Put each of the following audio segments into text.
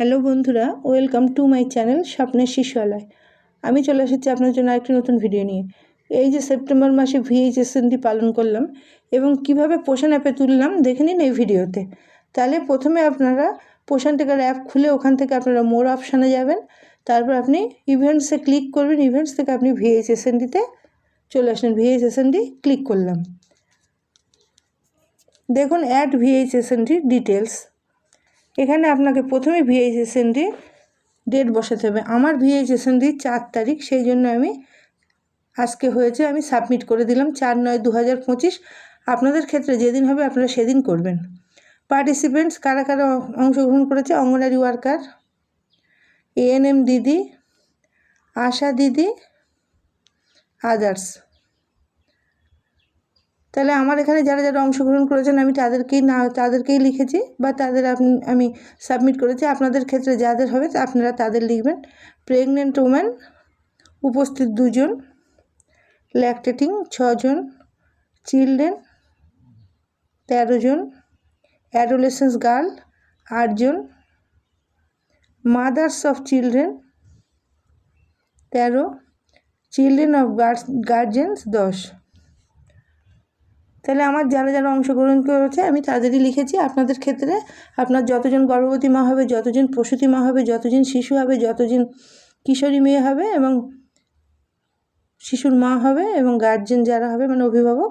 Hello বন্ধুরা, welcome to my channel স্বপ্নের শিশুয়ালয়। আমি চলে এসেছি আপনার জন্য একটি নতুন ভিডিও নিয়ে। এই যে সেপ্টেম্বর মাসে ভিএইচএসএনটি পালন করলাম এবং কীভাবে পোষণ অ্যাপে তুললাম, দেখে নিন এই ভিডিওতে। তাহলে প্রথমে আপনারা পোষণ টেকার অ্যাপ খুলে ওখান থেকে আপনারা মোর অপশানে যাবেন। তারপর আপনি ইভেন্টসে ক্লিক করবেন, ইভেন্টস থেকে আপনি ভিএইচএসএনডিতে চলে আসলেন। ভিএইচএসএনডি ক্লিক করলাম। দেখুন, অ্যাড ভিএইচএসএনডি ডিটেলস এখানে আপনাকে প্রথমে ভিএইচএসএনডি ডেট বসাতে হবে। আমার ভিএইচএসএনডি চার তারিখ, সেই জন্য আমি আজকে হয়েছে, আমি সাবমিট করে দিলাম চার নয় দু হাজার পঁচিশ। আপনাদের ক্ষেত্রে যেদিন হবে, আপনারা সেদিন করবেন। পার্টিসিপেন্টস কারা কারা অংশগ্রহণ করেছে? অঙ্গনারী ওয়ার্কার এএনএম দিদি, আশা দিদি আদার্স তাহলে আমার এখানে যারা যারা অংশগ্রহণ করেছেন, আমি তাদেরকেই না, তাদেরকেই লিখেছি বা তাদের আমি সাবমিট করেছি। আপনাদের ক্ষেত্রে যাদের হবে আপনারা তাদের লিখবেন। প্রেগনেন্ট ওম্যান উপস্থিত দুজন। ল্যাকটেটিং ছজন। চিলড্রেন তেরো জন। অ্যাডোলেসেন্স গার্ল আটজন মাদার্স অফ চিলড্রেন তেরো। চিলড্রেন অফ গার্জেন্স দশ। তাহলে আমার যারা যারা অংশগ্রহণ করেছে, আমি তাদেরই লিখেছি। আপনাদের ক্ষেত্রে আপনার যতজন গর্ভবতী মা হবে, যতজন প্রসূতি মা হবে, যতজন শিশু হবে, যতজন কিশোরী মেয়ে হবে এবং শিশুর মা হবে এবং গার্জেন যারা হবে মানে অভিভাবক,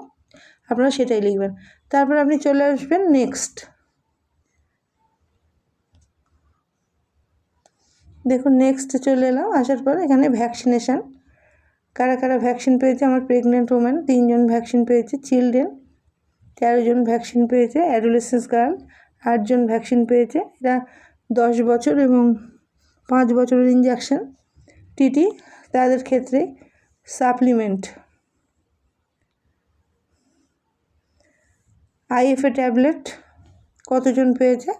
আপনারা সেটাই লিখবেন। তারপর আপনি চলে আসবেন নেক্সট দেখুন নেক্সট চলে এলাম। আসার পর এখানে ভ্যাকসিনেশান কারা কারা ভ্যাকসিন পেয়েছে? আমার প্রেগনেন্ট ওম্যান তিনজন ভ্যাকসিন পেয়েছে চিলড্রেন তেরো জন ভ্যাকসিন পেয়েছে, অ্যাডোলেসেন্স গার্ল আটজন ভ্যাকসিন পেয়েছে। এরা দশ বছর এবং পাঁচ বছরের ইঞ্জেকশন টিটি তাদের ক্ষেত্রে সাপ্লিমেন্ট আইএফএ ট্যাবলেট কতজন পেয়েছে?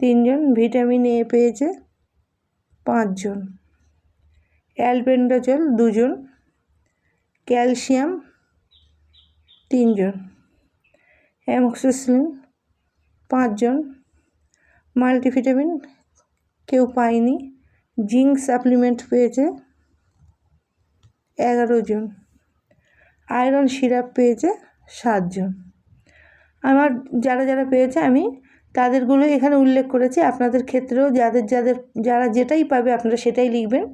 তিনজন ভিটামিন এ পেয়েছে পাঁচজন। অ্যালবেন্ডাজল দুজন ক্যালসিয়াম তিনজন। অ্যামক্সিসিলিন পাঁচজন, মাল্টিভিটামিন কেউ পায়নি, জিঙ্ক সাপ্লিমেন্ট পেয়েছে এগারো জন আয়রন সিরাপ পেয়েছে সাতজন। আমার যারা যারা পেয়েছে আমি তাদেরগুলো এখানে উল্লেখ করেছি, আপনাদের ক্ষেত্রেও যাদের যাদের যারা যেটাই পাবে আপনারা সেটাই লিখবেন,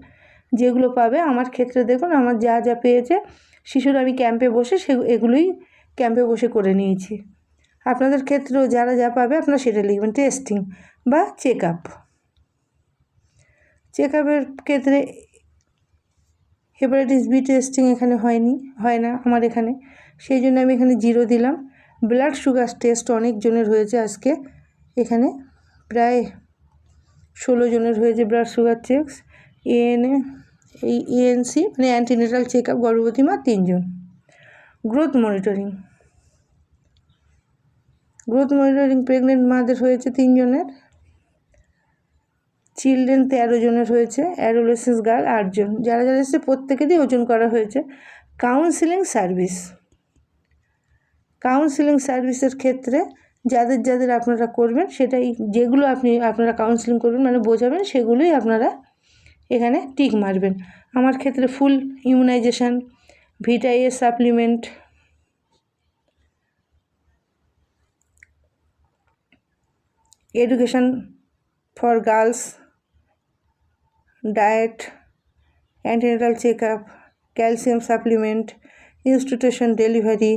যেগুলো পাবে আমার ক্ষেত্রে দেখুন আমার যা যা পেয়েছে, শিশুরা আমি ক্যাম্পে বসে সে এগুলোই ক্যাম্পে বসে করে নিয়েছি। আপনাদের ক্ষেত্রেও যারা যা পাবে আপনারা সেটা লিখবেন টেস্টিং বা চেক আপ চেক আপের ক্ষেত্রে হেপাটাইটিস বি টেস্টিং এখানে হয়নি, হয় না আমার এখানে। সেই জন্য আমি এখানে জিরো দিলাম। ব্লাড সুগার টেস্ট অনেকজনের হয়েছে আজকে। এখানে প্রায় ষোলো জনের হয়েছে ব্লাড সুগার চেকস এএনএ এই এএনসি মানে অ্যান্টিনেটাল চেক আপ গর্ভবতী মা তিনজন। Growth monitoring growth monitoring pregnant মাদের হয়েছে তিনজনের। চিলড্রেন তেরো জনের হয়েছে অ্যাডোলেসেন্স গার্ল আটজন যারা যারা এসেছে, প্রত্যেকেরই ওজন করা হয়েছে। কাউন্সিলিং সার্ভিস কাউন্সিলিং সার্ভিসের ক্ষেত্রে যাদের যাদের আপনারা করবেন, সেটাই যেগুলো আপনি, আপনারা কাউন্সিলিং করবেন মানে বোঝাবেন, সেগুলোই আপনারা এখানে টিক মারবেন। আমার ক্ষেত্রে full immunisation ভিটাই supplement education for girls diet antenatal check up calcium supplement institution delivery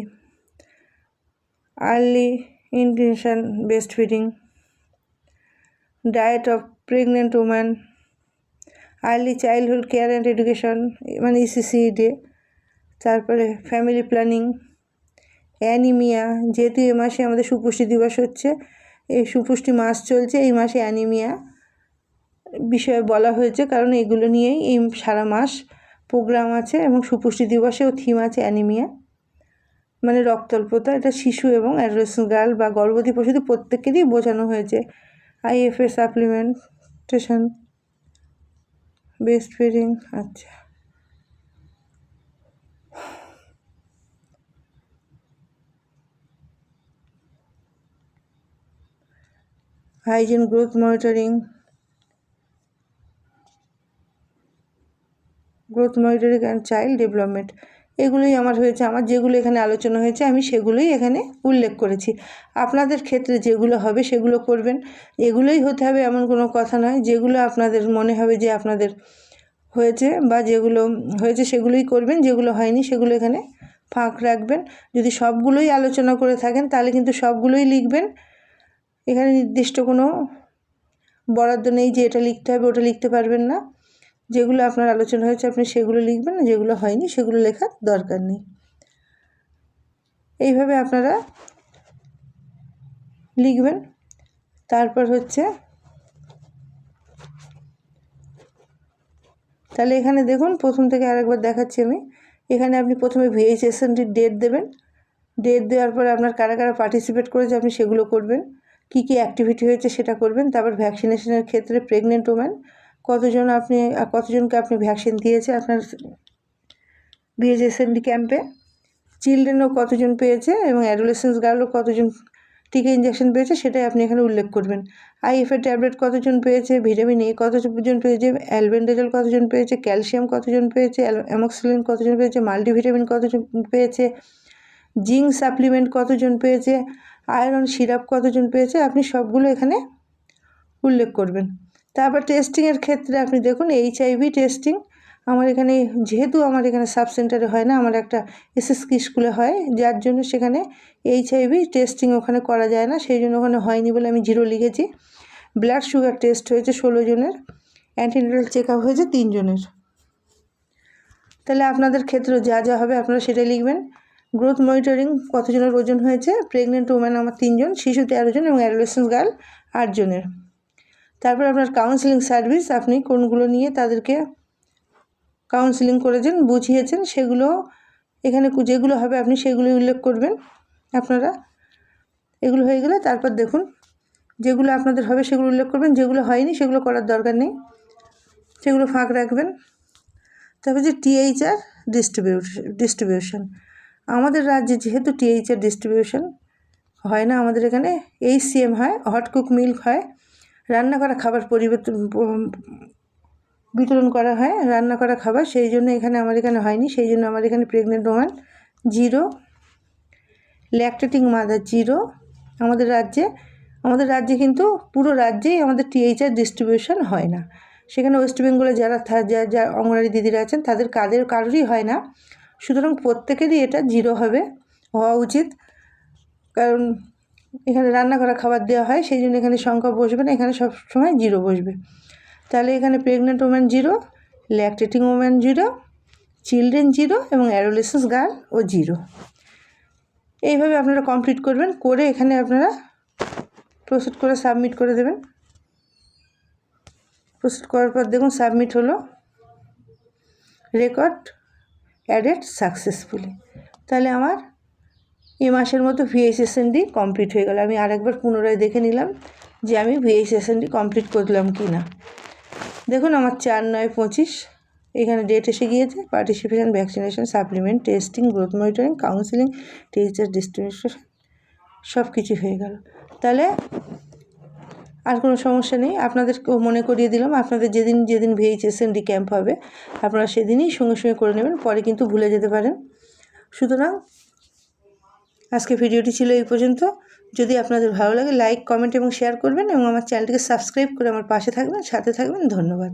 early intention best feeding diet of pregnant woman early childhood care and education মানে ইসিসি ডে তারপরে ফ্যামিলি প্ল্যানিং অ্যানিমিয়া যেহেতু এ মাসে আমাদের সুপুষ্টি দিবস হচ্ছে এই সুপুষ্টি মাস চলছে, এই মাসে অ্যানিমিয়া বিষয়ে বলা হয়েছে, কারণ এগুলো নিয়েই এই সারা মাস প্রোগ্রাম আছে এবং সুপুষ্টি দিবসেও থিম আছে অ্যানিমিয়া মানে রক্তল্পতা, এটা শিশু এবং অ্যাডোলেসেন্ট গার্ল বা গর্ভবতী পশুদের প্রত্যেকেরই বোঝানো হয়েছে। আইএফএ সাপ্লিমেন্টেশন বেস্ট ফিডিং আচ্ছা। Hygiene growth monitoring growth monitoring and child development এগুলোই আমার হয়েছে, আমার যেগুলো এখানে আলোচনা হয়েছে, আমি সেগুলোই এখানে উল্লেখ করেছি। আপনাদের ক্ষেত্রে যেগুলো হবে সেগুলো করবেন। এগুলোই হতে হবে এমন কোনো কথা নয়, যেগুলো আপনাদের মনে হবে যে আপনাদের হয়েছে বা যেগুলো হয়েছে সেগুলোই করবেন, যেগুলো হয়নি সেগুলো এখানে ফাঁক রাখবেন। যদি সবগুলোই আলোচনা করে থাকেন, তাহলে কিন্তু সবগুলোই লিখবেন। এখানে নির্দিষ্ট কোনো বরাদ্দ নেই যে এটা লিখতে হবে, ওটা লিখতে পারবেন না। যেগুলো আপনার আলোচনা হয়েছে আপনি সেগুলো লিখবেন, যেগুলো হয়নি সেগুলো লেখার দরকার নেই। এইভাবে আপনারা লিখবেন। তারপর হচ্ছে, তাহলে এখানে দেখুন, প্রথম থেকে আরেকবার দেখাচ্ছি আমি। এখানে আপনি প্রথমে ভিএইচএসএনটির ডেট দেবেন। ডেট দেওয়ার পরে আপনার কারা কারা পার্টিসিপেট করেছে আপনি সেগুলো করবেন। কী কী অ্যাক্টিভিটি হয়েছে সেটা করবেন, তারপর ভ্যাকসিনেশনের ক্ষেত্রে প্রেগনেন্ট ওম্যান কতজন আপনি কতজনকে আপনি ভ্যাকসিন দিয়েছে আপনার বিএইচএসএনডি ক্যাম্পে চিলড্রেনও কতজন পেয়েছে এবং অ্যাডোলেসেন্স গার্লও কতজন টিকা ইঞ্জেকশন পেয়েছে সেটাই আপনি এখানে উল্লেখ করবেন। আইএফএ ট্যাবলেট কতজন পেয়েছে ভিটামিন এ কতজন পেয়েছে অ্যালবেন্ডেজল কতজন পেয়েছে ক্যালসিয়াম কতজন পেয়েছে অ্যামক্সিলিন কতজন পেয়েছে মাল্টিভিটামিন কতজন পেয়েছে জিঙ্ক সাপ্লিমেন্ট কতজন পেয়েছে আয়রন সিরাপ কতজন পেয়েছে আপনি সবগুলো এখানে উল্লেখ করবেন। তারপর টেস্টিংয়ের ক্ষেত্রে আপনি দেখুন এইচআইভি টেস্টিং আমার এখানে যেহেতু আমার এখানে সাব সেন্টারে হয় না, আমার একটা এসএসকি স্কুলে হয়, যার জন্য সেখানে এইচআইভি টেস্টিং ওখানে করা যায় না, সেই জন্য ওখানে হয়নি বলে আমি জিরো লিখেছি। ব্লাড সুগার টেস্ট হয়েছে ষোলো জনের অ্যান্টিনেটাল চেক আপ হয়েছে তিনজনের তাহলে আপনাদের ক্ষেত্রে যা যা হবে আপনারা সেটাই লিখবেন। গ্রোথ মনিটরিং কতজনের ওজন হয়েছে? প্রেগনেন্ট ওম্যান আমার তিনজন, শিশু তেরো জন এবং অ্যাডোলেসেন্স গার্ল আটজনের তারপর আপনার কাউন্সিলিং সার্ভিস আপনি কোনগুলো নিয়ে তাদেরকে কাউন্সিলিং করেছেন, বুঝিয়েছেন, সেগুলো এখানে যেগুলো হবে আপনি সেগুলো উল্লেখ করবেন আপনারা। এগুলো হয়ে গেলে তারপর দেখুন, যেগুলো আপনাদের হবে সেগুলো উল্লেখ করবেন, যেগুলো হয়নি সেগুলো করার দরকার নেই, সেগুলো ফাঁক রাখবেন। তারপর যে টিএইচআর ডিস্ট্রিবিউশন ডিস্ট্রিবিউশন আমাদের রাজ্যে যেহেতু টিএইচআর ডিস্ট্রিবিউশন হয় না, আমাদের এখানে এইচসিএম হয় হট কুক মিল্ক হয়, রান্না করা খাবার পরিবর্তন বিতরণ করা হয়, রান্না করা খাবার, সেই জন্য এখানে আমার এখানে হয়নি, সেই জন্য আমার এখানে pregnant woman zero lactating mother zero আমাদের রাজ্যে আমাদের রাজ্যে কিন্তু পুরো রাজ্যেই আমাদের টিএইচআর ডিস্ট্রিবিউশন হয় না। সেখানে ওয়েস্ট বেঙ্গলে যারা যা অঙ্গনারী দিদিরা আছেন, তাদের কাদের, কারোরই হয় না। সুতরাং প্রত্যেকেরই এটা জিরো হবে, হওয়া উচিত। কারণ এখানে রান্না করা খাবার দেওয়া হয়, সেই জন্য এখানে সংখ্যা বসবে না, এখানে সব সময় জিরো বসবে। তাহলে এখানে pregnant woman zero lactating woman zero children zero এবং অ্যাডোলেসেন্স গার্ল ও জিরো। এইভাবে আপনারা কমপ্লিট করবেন, করে এখানে আপনারা প্রসেড করে সাবমিট করে দেবেন। প্রসেড করার পর দেখুন সাবমিট হলো। রেকর্ড অ্যাডেড সাকসেসফুলি তাহলে আমার এ মাসের মতো ভিএইচএসএনডি কমপ্লিট হয়ে গেল। আমি আরেকবার পুনরায় দেখে নিলাম যে আমি ভিএইচএসএনডি কমপ্লিট করলাম কি না দেখুন, আমার চার নয় পঁচিশ, এখানে ডেট এসে গিয়েছে। Participation vaccination supplement testing growth monitoring counselling teacher distribution সব কিছু হয়ে গেল। তাহলে আর কোনো সমস্যা নেই। আপনাদেরকেও মনে করিয়ে দিলাম, আপনাদের যেদিন যেদিন ভিএইচএসএনডি ক্যাম্প হবে, আপনারা সেদিনই সঙ্গে সঙ্গে করে নেবেন, পরে কিন্তু ভুলে যেতে পারেন। সুতরাং আজকে ভিডিওটি ছিল এই পর্যন্ত। যদি আপনাদের ভালো লাগে লাইক কমেন্ট এবং শেয়ার করবেন এবং আমার চ্যানেলটিকে সাবস্ক্রাইব করে আমার পাশে থাকবেন। সাথে থাকবেন, ধন্যবাদ।